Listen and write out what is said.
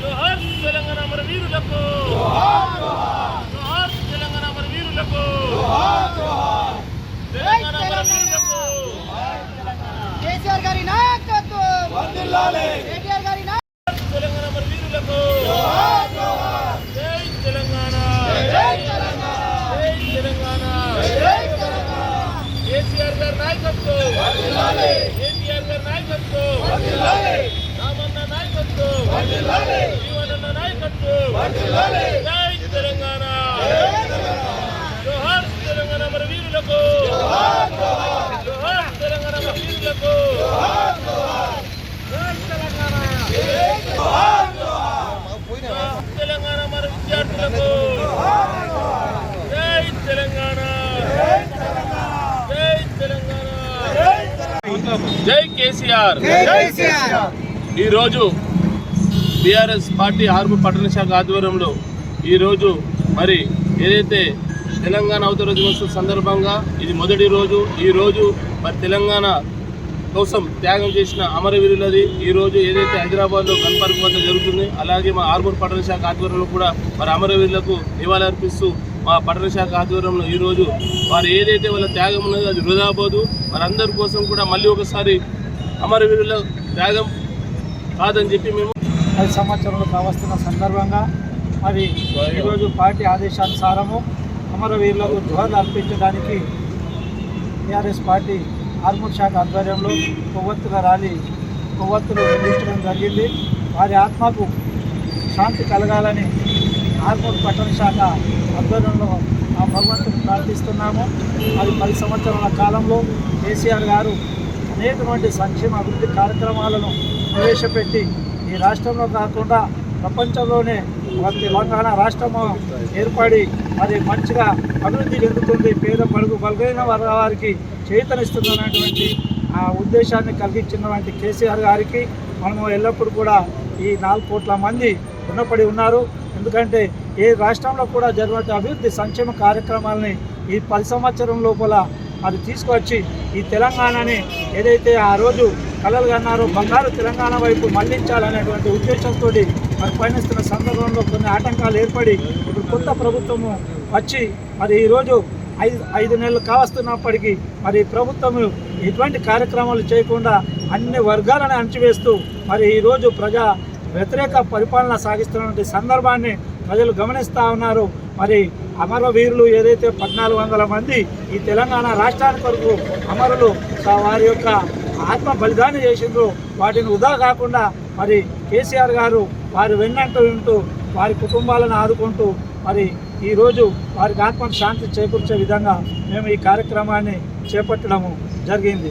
జోహార్ తెలంగాణ మన వీరులకు. జోహార్ తెలంగాణ మన వీరులకు. తెలంగాణ మన వీరులకు. కేసీఆర్ గారి నాయకత్వం. కేటీఆర్ గారి నాయకత్వం. తెలంగాణ మన వీరులకు. జై తెలంగాణ. జై తెలంగాణ. జై తెలంగాణ. జై తెలంగాణ. కేసీఆర్ గారి నాయకత్వం. కేటీఆర్ గారి నాయకత్వం. రామన్న నాయకత్వం. తెలంగాణ. తెలంగాణ మన వీరులకు. తెలంగాణ మన వీరులకు. జై తెలంగాణ. జోహార్ తెలంగాణ మన విద్యార్థులకు. జై తెలంగాణ. జై తెలంగాణ. జై కేసీఆర్. ఈరోజు బీఆర్ఎస్ పార్టీ ఆర్మూర్ పట్టణ శాఖ ఆధ్వర్యంలో ఈరోజు మరి ఏదైతే తెలంగాణ అవతర దినోత్సవం సందర్భంగా ఇది మొదటి రోజు ఈ రోజు మరి తెలంగాణ కోసం త్యాగం చేసిన అమరవీరులది. ఈ రోజు ఏదైతే హైదరాబాద్లో కన్పార్క్ వద్ద జరుగుతుంది అలాగే మా ఆర్మూర్ పట్టణ శాఖ ఆధ్వర్యంలో కూడా మరి అమరవీరులకు నివాళులర్పిస్తూ మా పట్టణ శాఖ ఆధ్వర్యంలో ఈరోజు వారు ఏదైతే వాళ్ళ త్యాగం ఉన్నదో అది వృధా పోదు. వారందరి కోసం కూడా మళ్ళీ ఒకసారి అమరవీరుల త్యాగం కాదని చెప్పి మేము పది సంవత్సరాలు కావస్తున్న సందర్భంగా మరి ఈరోజు పార్టీ ఆదేశానుసారము అమరవీరులకు జోహార్లు అర్పించడానికి టీఆర్ఎస్ పార్టీ ఆర్మూర్ శాఖ ఆధ్వర్యంలో కొవ్వొత్తుల ర్యాలీ కొవ్వొత్తులు నిర్మించడం జరిగింది. వారి ఆత్మకు శాంతి కలగాలని ఆర్మూర్ పట్టణ శాఖ ఆధ్వర్యంలో ఆ భగవంతుని ప్రార్థిస్తున్నాము. మరి పది సంవత్సరాల కాలంలో కేసీఆర్ గారు అనేకటువంటి సంక్షేమ అభివృద్ధి కార్యక్రమాలను ప్రవేశపెట్టి ఈ రాష్ట్రంలో కాకుండా ప్రపంచంలోనే ఒక తెలంగాణ రాష్ట్రము ఏర్పడి అది మంచిగా అభివృద్ధి చెందుతుంది. పేద పడుగు బలగైన వర్గాల వారికి చేతనిస్తున్నటువంటి ఆ ఉద్దేశాన్ని కలిగించినటువంటి కేసీఆర్ గారికి మనము ఎల్లప్పుడూ కూడా ఈ నాలుగు కోట్ల మంది రుణపడి ఉన్నారు. ఎందుకంటే ఏ రాష్ట్రంలో కూడా జరిగిన అభివృద్ధి సంక్షేమ కార్యక్రమాలని ఈ పది సంవత్సరం లోపల అది తీసుకొచ్చి ఈ తెలంగాణని ఏదైతే ఆ రోజు కలలు కన్నారు బంగారు తెలంగాణ వైపు మళ్ళించాలనేటువంటి ఉద్దేశంతో మరి పయనిస్తున్న సందర్భంలో కొన్ని ఆటంకాలు ఏర్పడి ఇప్పుడు కొత్త ప్రభుత్వము వచ్చి మరి ఈరోజు ఐదు ఐదు నెలలు కావస్తున్నప్పటికీ మరి ప్రభుత్వం ఎటువంటి కార్యక్రమాలు చేయకుండా అన్ని వర్గాలను అణచివేస్తూ మరి ఈరోజు ప్రజా వ్యతిరేక పరిపాలన సాగిస్తున్నటువంటి సందర్భాన్ని ప్రజలు గమనిస్తూ ఉన్నారు. మరి అమరవీరులు ఏదైతే పద్నాలుగు వందల మంది ఈ తెలంగాణ రాష్ట్రానికి కొరకు అమరులు వారి యొక్క ఆత్మ బలిదానం చేసిండ్రు. వాటిని వృధా కాకుండా మరి కేసీఆర్ గారు వారి వెన్నంటూ ఉంటూ వారి కుటుంబాలను ఆదుకుంటూ మరి ఈరోజు వారికి ఆత్మకు శాంతి చేకూర్చే విధంగా మేము ఈ కార్యక్రమాన్ని చేపట్టడము జరిగింది.